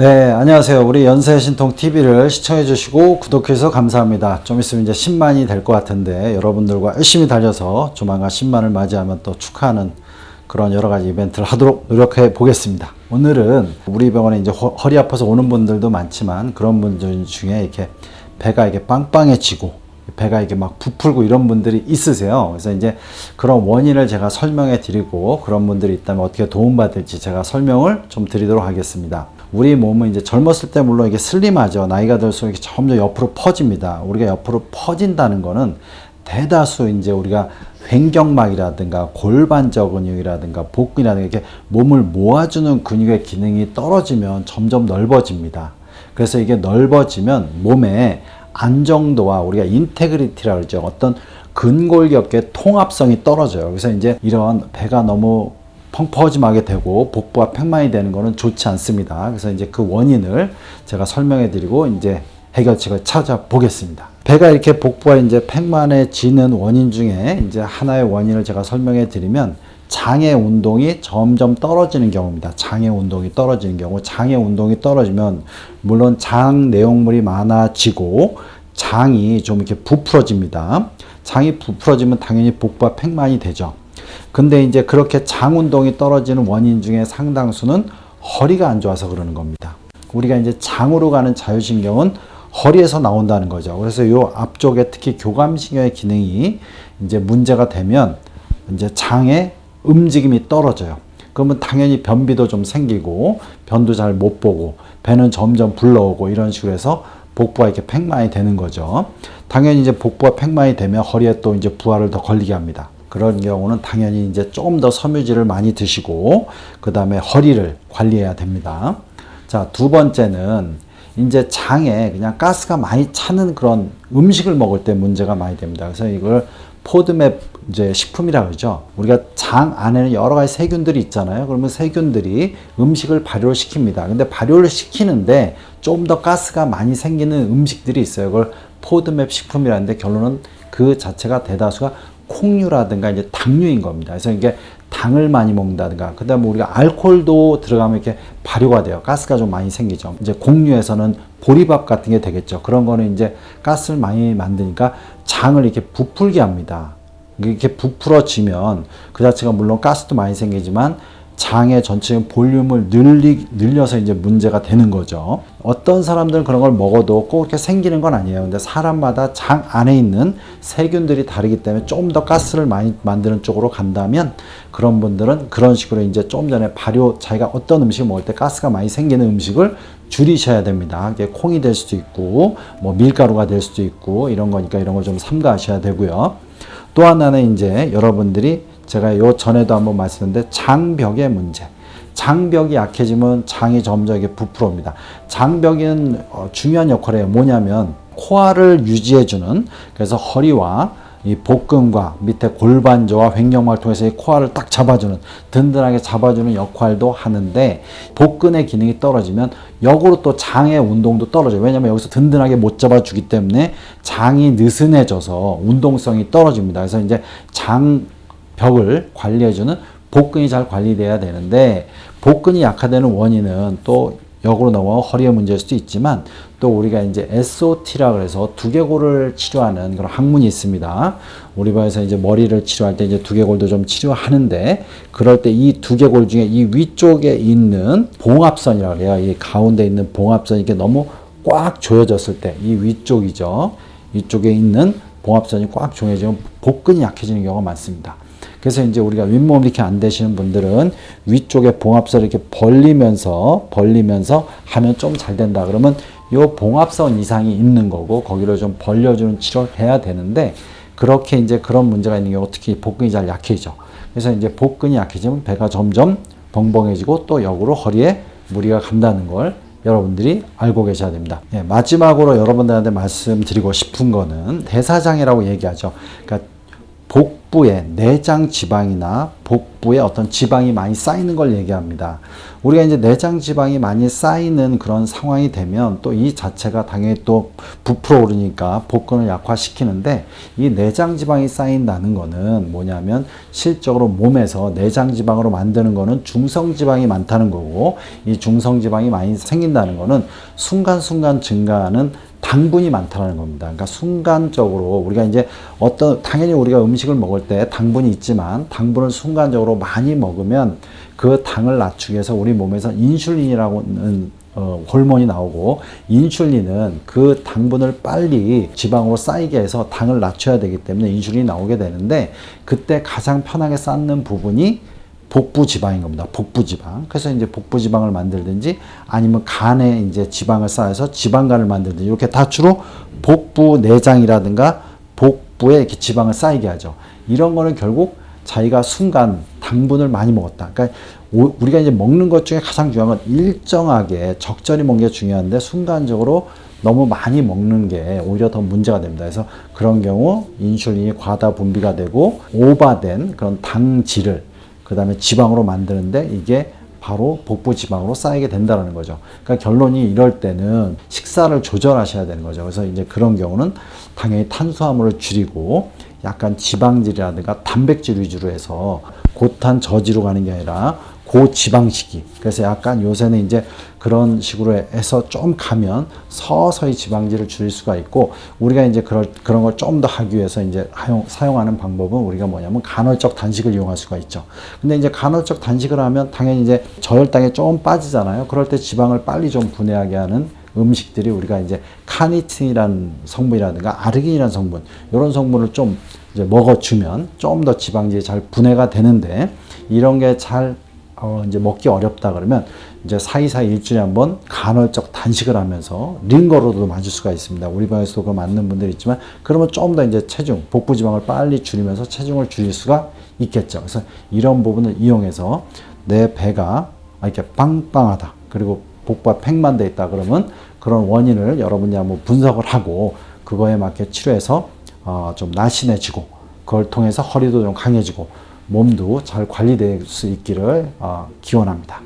네, 안녕하세요. 우리 연세 신통 TV를 시청해 주시고 구독해 주셔서 감사합니다. 좀 있으면 이제 10만이 될 것 같은데 여러분들과 열심히 달려서 조만간 10만을 맞이하면 또 축하하는 그런 여러 가지 이벤트를 하도록 노력해 보겠습니다. 오늘은 우리 병원에 이제 허, 허리 아파서 오는 분들도 많지만 그런 분들 중에 이렇게 배가 이렇게 빵빵해지고 배가 이게 막 부풀고 이런 분들이 있으세요. 그래서 이제 그런 원인을 제가 설명해 드리고 그런 분들이 있다면 어떻게 도움받을지 제가 설명을 좀 드리도록 하겠습니다. 우리 몸은 이제 젊었을 때 물론 이게 슬림하죠. 나이가 들수록 점점 옆으로 퍼집니다. 우리가 옆으로 퍼진다는 거는 대다수 이제 우리가 횡격막이라든가 골반적 근육이라든가 복근이라든가 이렇게 몸을 모아주는 근육의 기능이 떨어지면 점점 넓어집니다. 그래서 이게 넓어지면 몸에 안정도와 우리가 인테그리티라 그러죠. 어떤 근골격의 통합성이 떨어져요. 그래서 이제 이런 배가 너무 펑퍼짐하게 되고 복부가 팽만이 되는 거는 좋지 않습니다. 그래서 이제 그 원인을 제가 설명해 드리고 이제 해결책을 찾아보겠습니다. 배가 이렇게 복부가 이제 팽만해지는 원인 중에 이제 하나의 원인을 제가 설명해 드리면 장의 운동이 점점 떨어지는 경우입니다. 장의 운동이 떨어지는 경우, 장의 운동이 떨어지면 물론 장 내용물이 많아지고 장이 좀 이렇게 부풀어집니다. 장이 부풀어지면 당연히 복부가 팽만이 되죠. 근데 이제 그렇게 장 운동이 떨어지는 원인 중에 상당수는 허리가 안 좋아서 그러는 겁니다. 우리가 이제 장으로 가는 자율신경은 허리에서 나온다는 거죠. 그래서 요 앞쪽에 특히 교감신경의 기능이 이제 문제가 되면 이제 장의 움직임이 떨어져요. 그러면 당연히 변비도 좀 생기고 변도 잘 못 보고 배는 점점 불러오고 이런 식으로 해서 복부가 이렇게 팽만이 되는 거죠. 당연히 이제 복부가 팽만이 되면 허리에 또 이제 부하를 더 걸리게 합니다. 그런 경우는 당연히 이제 조금 더 섬유질을 많이 드시고 그 다음에 허리를 관리해야 됩니다. 자, 두 번째는 이제 장에 그냥 가스가 많이 차는 그런 음식을 먹을 때 문제가 많이 됩니다. 그래서 이걸 포드맵 이제 식품이라 그러죠. 우리가 장 안에는 여러 가지 세균들이 있잖아요. 그러면 세균들이 음식을 발효를 시킵니다. 근데 발효를 시키는데 좀 더 가스가 많이 생기는 음식들이 있어요. 그걸 포드맵 식품이라는데 결론은 그 자체가 대다수가 콩류라든가 이제 당류인 겁니다. 그래서 이게 당을 많이 먹는다든가, 그 다음에 우리가 알코올도 들어가면 이렇게 발효가 돼요. 가스가 좀 많이 생기죠. 이제 곡류에서는 보리밥 같은 게 되겠죠. 그런 거는 이제 가스를 많이 만드니까 장을 이렇게 부풀게 합니다. 이렇게 부풀어지면 그 자체가 물론 가스도 많이 생기지만 장의 전체 볼륨을 늘리, 늘려서 이제 문제가 되는 거죠. 어떤 사람들은 그런 걸 먹어도 꼭 이렇게 생기는 건 아니에요. 근데 사람마다 장 안에 있는 세균들이 다르기 때문에 좀 더 가스를 많이 만드는 쪽으로 간다면 그런 분들은 그런 식으로 이제 좀 전에 발효, 자기가 어떤 음식을 먹을 때 가스가 많이 생기는 음식을 줄이셔야 됩니다. 이게 콩이 될 수도 있고, 뭐 밀가루가 될 수도 있고, 이런 거니까 이런 걸 좀 삼가하셔야 되고요. 또 하나는 이제 여러분들이 제가 요 전에도 한번 말씀드렸는데 장벽의 문제. 장벽이 약해지면 장이 점점 이게 부풀어옵니다. 장벽은 어, 중요한 역할을 해요. 뭐냐면 코아를 유지해주는 그래서 허리와 이 복근과 밑에 골반조와 횡격막을 통해서 이 코아를 딱 잡아주는 든든하게 잡아주는 역할도 하는데 복근의 기능이 떨어지면 역으로 또 장의 운동도 떨어져요. 왜냐하면 여기서 든든하게 못 잡아주기 때문에 장이 느슨해져서 운동성이 떨어집니다. 그래서 이제 장 벽을 관리해주는 복근이 잘 관리돼야 되는데 복근이 약화되는 원인은 또 역으로 넘어 허리의 문제일 수도 있지만 또 우리가 이제 SOT라 그래서 두개골을 치료하는 그런 학문이 있습니다. 우리 반에서 이제 머리를 치료할 때 이제 두개골도 좀 치료하는데 그럴 때 이 두개골 중에 이 위쪽에 있는 봉합선이라고 해요. 이 가운데 있는 봉합선이 이게 너무 꽉 조여졌을 때 이 위쪽이죠. 이쪽에 있는 봉합선이 꽉 조여지면 복근이 약해지는 경우가 많습니다. 그래서 이제 우리가 윗몸 이렇게 안 되시는 분들은 위쪽에 봉합선을 이렇게 벌리면서 벌리면서 하면 좀 잘 된다. 그러면 요 봉합선 이상이 있는 거고 거기를 좀 벌려주는 치료를 해야 되는데 그렇게 이제 그런 문제가 있는 경우 특히 복근이 잘 약해져. 그래서 이제 복근이 약해지면 배가 점점 벙벙해지고 또 역으로 허리에 무리가 간다는 걸 여러분들이 알고 계셔야 됩니다. 예, 마지막으로 여러분들한테 말씀드리고 싶은 거는 대사장애라고 얘기하죠. 그러니까 복 부에 내장 지방이나 복부에 어떤 지방이 많이 쌓이는 걸 얘기합니다. 우리가 이제 내장 지방이 많이 쌓이는 그런 상황이 되면 또 이 자체가 당연히 또 부풀어 오르니까 복근을 약화시키는데 이 내장 지방이 쌓인다는 거는 뭐냐면 실적으로 몸에서 내장 지방으로 만드는 거는 중성 지방이 많다는 거고 이 중성 지방이 많이 생긴다는 거는 순간순간 증가하는 당분이 많다는 겁니다. 그러니까 순간적으로 우리가 이제 어떤 당연히 우리가 음식을 먹을 때 당분이 있지만 당분을 순간 적으로 많이 먹으면 그 당을 낮추기 위해서 우리 몸에서 인슐린이라고는 어, 호르몬이 나오고 인슐린은 그 당분을 빨리 지방으로 쌓이게 해서 당을 낮춰야 되기 때문에 인슐린이 나오게 되는데 그때 가장 편하게 쌓는 부분이 복부 지방인 겁니다. 복부 지방. 그래서 이제 복부 지방을 만들든지 아니면 간에 이제 지방을 쌓아서 지방간을 만들든지 이렇게 다 주로 복부 내장이라든가 복부에 이렇게 지방을 쌓이게 하죠. 이런 거는 결국 자기가 순간 당분을 많이 먹었다. 그러니까 오- 우리가 이제 먹는 것 중에 가장 중요한 건 일정하게 적절히 먹는 게 중요한데 순간적으로 너무 많이 먹는 게 오히려 더 문제가 됩니다. 그래서 그런 경우 인슐린이 과다 분비가 되고 오바된 그런 당질을 그 다음에 지방으로 만드는데 이게 바로 복부 지방으로 쌓이게 된다는 거죠. 그러니까 결론이 이럴 때는 식사를 조절하셔야 되는 거죠. 그래서 이제 그런 경우는 당연히 탄수화물을 줄이고 약간 지방질이라든가 단백질 위주로 해서 고탄 저지로 가는 게 아니라 고지방식이. 그래서 약간 요새는 이제 그런 식으로 해서 좀 가면 서서히 지방질을 줄일 수가 있고 우리가 이제 그럴, 그런 걸 좀 더 하기 위해서 이제 사용, 사용하는 방법은 우리가 뭐냐면 간헐적 단식을 이용할 수가 있죠. 근데 이제 간헐적 단식을 하면 당연히 이제 저혈당에 좀 빠지잖아요. 그럴 때 지방을 빨리 좀 분해하게 하는 음식들이 우리가 이제 카니틴이라는 성분이라든가 아르기닌이라는 성분 이런 성분을 좀 이제 먹어주면 좀 더 지방질이 잘 분해가 되는데 이런 게잘 어, 이제 먹기 어렵다 그러면 이제 사이사이 일주일에 한 번 간헐적 단식을 하면서 링거로도 맞을 수가 있습니다. 우리 방에서도 그 맞는 분들이 있지만 그러면 좀 더 이제 체중, 복부 지방을 빨리 줄이면서 체중을 줄일 수가 있겠죠. 그래서 이런 부분을 이용해서 내 배가 이렇게 빵빵하다. 그리고 복부가 팽만 돼 있다 그러면 그런 원인을 여러분이 한번 분석을 하고 그거에 맞게 치료해서 어, 좀 날씬해지고 그걸 통해서 허리도 좀 강해지고 몸도 잘 관리될 수 있기를 어, 기원합니다.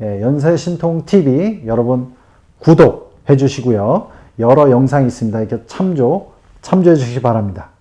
예, 연세 신통 TV 여러분 구독해 주시고요. 여러 영상이 있습니다. 이렇게 참조 참조해 주시기 바랍니다.